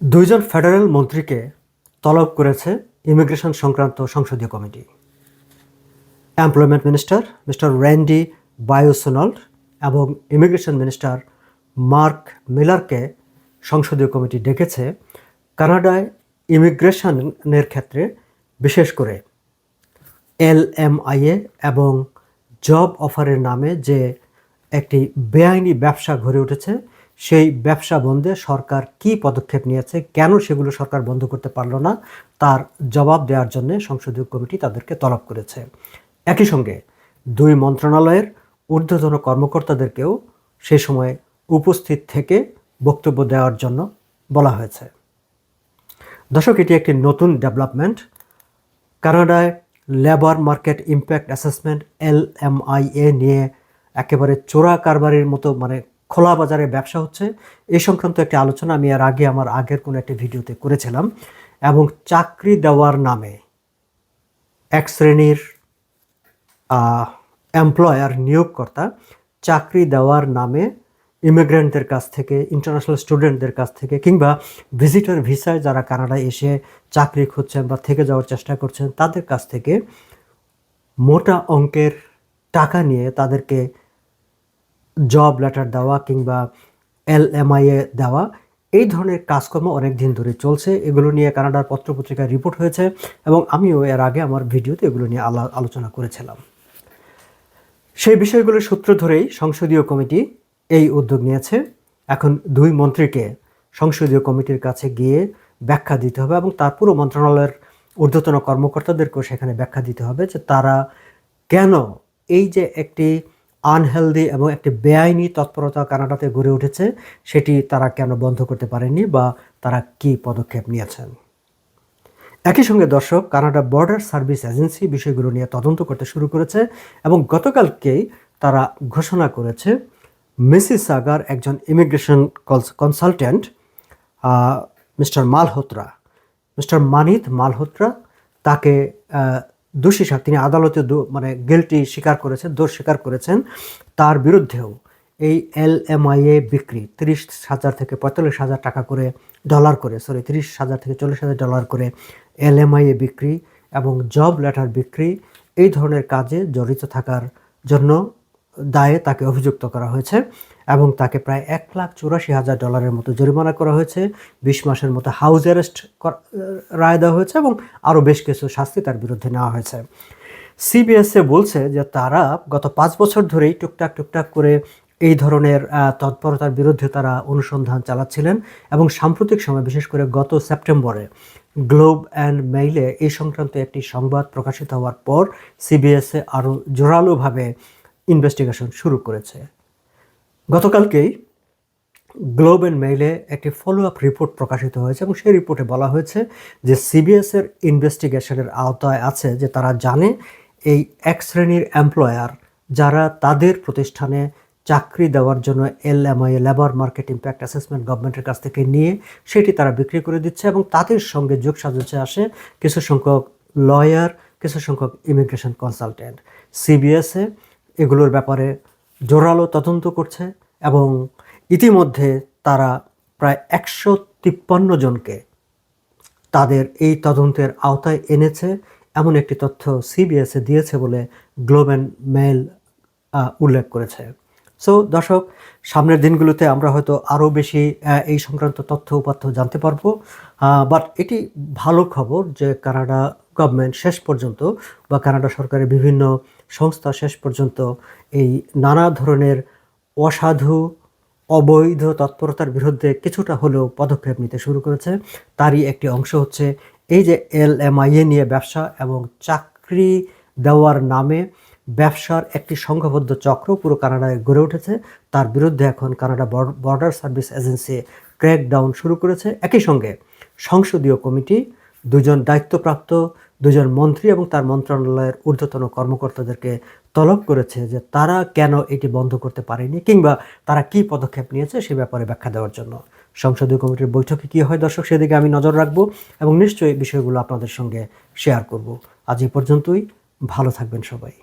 দুইজন ফেডারেল মন্ত্রীকে তলব করেছে ইমিগ্রেশন সংক্রান্ত সংসদীয় committee. Employment minister mister Randy Boissonnault এবং ইমিগ্রেশন মিনিস্টার মার্ক মিলারকে সংসদীয় কমিটি ডেকেছে কানাডায় ইমিগ্রেশনের ক্ষেত্রে বিশেষ করে এল এম আইএ এবং জব অফারের নামে যে একটি বেআইনি ব্যবসা গড়ে উঠেছে সেই ব্যবসা বন্ধে সরকার কি পদক্ষেপ নিয়েছে, কেন সেগুলো সরকার বন্ধ করতে পারল না, তার জবাব দেওয়ার জন্য সংসদীয় কমিটি তাদেরকে তলব করেছে। একই সঙ্গে দুই মন্ত্রণালয়ের ঊর্ধ্বতন কর্মকর্তাদেরকেও সে সময় উপস্থিত থেকে বক্তব্য দেওয়ার জন্য বলা হয়েছে। দর্শক, এটি একটি নতুন ডেভেলপমেন্ট। কানাডায় labour market impact assessment, L M I A নিয়ে একেবারে চোরা কারবারির মতো মানে খোলা বাজারে ব্যবসা হচ্ছে। এই সংক্রান্ত একটি আলোচনা আমি এর আগে আমার আগের কোনো একটি ভিডিওতে করেছিলাম এবং চাকরি দেওয়ার নামে এক শ্রেণির এমপ্লয়ার নিয়োগকর্তা চাকরি দেওয়ার নামে ইমিগ্রেন্টদের কাছ থেকে ইন্টারন্যাশনাল স্টুডেন্টদের কাছ থেকে কিংবা ভিজিটর ভিসায় যারা কানাডায় এসে চাকরি খুঁজছেন বা থেকে যাওয়ার চেষ্টা করছেন, তাদের কাছ থেকে মোটা অঙ্কের টাকা নিয়ে তাদেরকে জব লেটার দেওয়া কিংবা এল এমআইএ দেওয়া, এই ধরনের কাজকর্ম অনেক দিন ধরে চলছে। এগুলো নিয়ে কানাডার পত্রপত্রিকায় রিপোর্ট হয়েছে এবং আমিও এর আগে আমার ভিডিওতে এগুলো নিয়ে আলা- আলোচনা করেছিলাম। সেই বিষয়গুলোর সূত্র ধরেই সংসদীয় কমিটি এই উদ্যোগ নিয়েছে। এখন দুই মন্ত্রীকে সংসদীয় কমিটির কাছে গিয়ে ব্যাখ্যা দিতে হবে এবং তার পুরো মন্ত্রণালয়ের ঊর্ধ্বতন কর্মকর্তাদেরকেও সেখানে ব্যাখ্যা দিতে হবে যে তারা কেন এই যে একটি আনহেলদি এবং একটি বেআইনি তৎপরতা কানাডাতে গড়ে উঠেছে, সেটি তারা কেন বন্ধ করতে পারেনি বা তারা কি পদক্ষেপ নিয়েছেন? একই সঙ্গে দর্শক, কানাডা বর্ডার সার্ভিস এজেন্সি বিষয়গুলো নিয়ে তদন্ত করতে শুরু করেছে এবং গতকালকেই তারা ঘোষণা করেছে, মিসি সাগার একজন immigration consultant mister Malhotra. Mister Manit Malhotra তাকে দোষী সাহেব তিনি আদালতে মানে গিলটি স্বীকার করেছেন, দোষ স্বীকার করেছেন, তার বিরুদ্ধেও এই এল এম বিক্রি তিরিশ হাজার থেকে পঁয়তাল্লিশ হাজার টাকা করে ডলার করে সরি তিরিশ হাজার থেকে চল্লিশ হাজার ডলার করে এল এম বিক্রি এবং জব লেটার বিক্রি, এই ধরনের কাজে জড়িত থাকার জন্য দায়ে তাকে অভিযুক্ত করা হয়েছে এবং তাকে প্রায় এক লাখ চুরাশি হাজার ডলারের মতো জরিমানা করা হয়েছে। বিশ মাসের মতো হাউস অ্যারেস্ট রায় দেওয়া হয়েছে এবং আরও বেশ কিছু শাস্তি তার বিরুদ্ধে নেওয়া হয়েছে। সিবিএসএ বলছে যে তারা গত পাঁচ বছর ধরেই টুকটাক টুকটাক করে এই ধরনের তৎপরতার বিরুদ্ধে তারা অনুসন্ধান চালাচ্ছিলেন এবং সাম্প্রতিক সময় বিশেষ করে গত সেপ্টেম্বরে গ্লোব অ্যান্ড মেইলে এই সংক্রান্ত একটি সংবাদ প্রকাশিত হওয়ার পর সিবিএসএ আরও জোরালোভাবে ইনভেস্টিগেশন শুরু করেছে। গতকালকেই গ্লোব অ্যান্ড মেইলে একটি ফলো আপ রিপোর্ট প্রকাশিত হয়েছে এবং সেই রিপোর্টে বলা হয়েছে যে সিবিএসের ইনভেস্টিগেশনের আওতায় আছে যে তারা জানে এই এক শ্রেণির এমপ্লয়ার যারা তাদের প্রতিষ্ঠানে চাকরি দেওয়ার জন্য L MI labour market impact assessment গভর্নমেন্টের কাছ থেকে নিয়ে সেটি তারা বিক্রি করে দিচ্ছে এবং তাদের সঙ্গে যোগ সাজসে আসে কিছু সংখ্যক লয়ার কিছু সংখ্যক ইমিগ্রেশন কনসালটেন্ট সিবিএসএ এগুলোর ব্যাপারে জোরালো তদন্ত করছে এবং ইতিমধ্যে তারা প্রায় একশো তিপ্পান্ন জনকে তাদের এই তদন্তের আওতায় এনেছে। এমন একটি তথ্য সিবিএসএ দিয়েছে বলে গ্লোব অ্যান্ড মেল উল্লেখ করেছে। সো দর্শক, সামনের দিনগুলোতে আমরা হয়তো আরও বেশি এই সংক্রান্ত তথ্য উপাত্য জানতে পারব। বাট এটি ভালো খবর যে কানাডা গভর্নমেন্ট শেষ পর্যন্ত বা কানাডা সরকারের বিভিন্ন সংস্থা শেষ পর্যন্ত এই নানা ধরনের অসাধু, অবৈধ তৎপরতার বিরুদ্ধে কিছুটা হলেও পদক্ষেপ নিতে শুরু করেছে। তারই একটি অংশ হচ্ছে এই যে এল এমআইএ নিয়ে ব্যবসা এবং চাকরি দেওয়ার নামে ব্যবসার একটি সংঘবদ্ধ চক্র পুরো কানাডায় গড়ে উঠেছে। তার বিরুদ্ধে এখন Canada border service agency crack down শুরু করেছে। একই সঙ্গে সংসদীয় কমিটি দুজন দায়িত্বপ্রাপ্ত দুজন মন্ত্রী এবং তার মন্ত্রণালয়ের ঊর্ধ্বতন কর্মকর্তাদেরকে তলব করেছে যে তারা কেন এটি বন্ধ করতে পারেনি কিংবা তারা কি পদক্ষেপ নিয়েছে সে ব্যাপারে ব্যাখ্যা দেওয়ার জন্য। সংসদীয় কমিটির বৈঠকে কী হয় দর্শক, সেদিকে আমি নজর রাখব এবং নিশ্চয়ই বিষয়গুলো আপনাদের সঙ্গে শেয়ার করব। আজ এ পর্যন্তই, ভালো থাকবেন সবাই।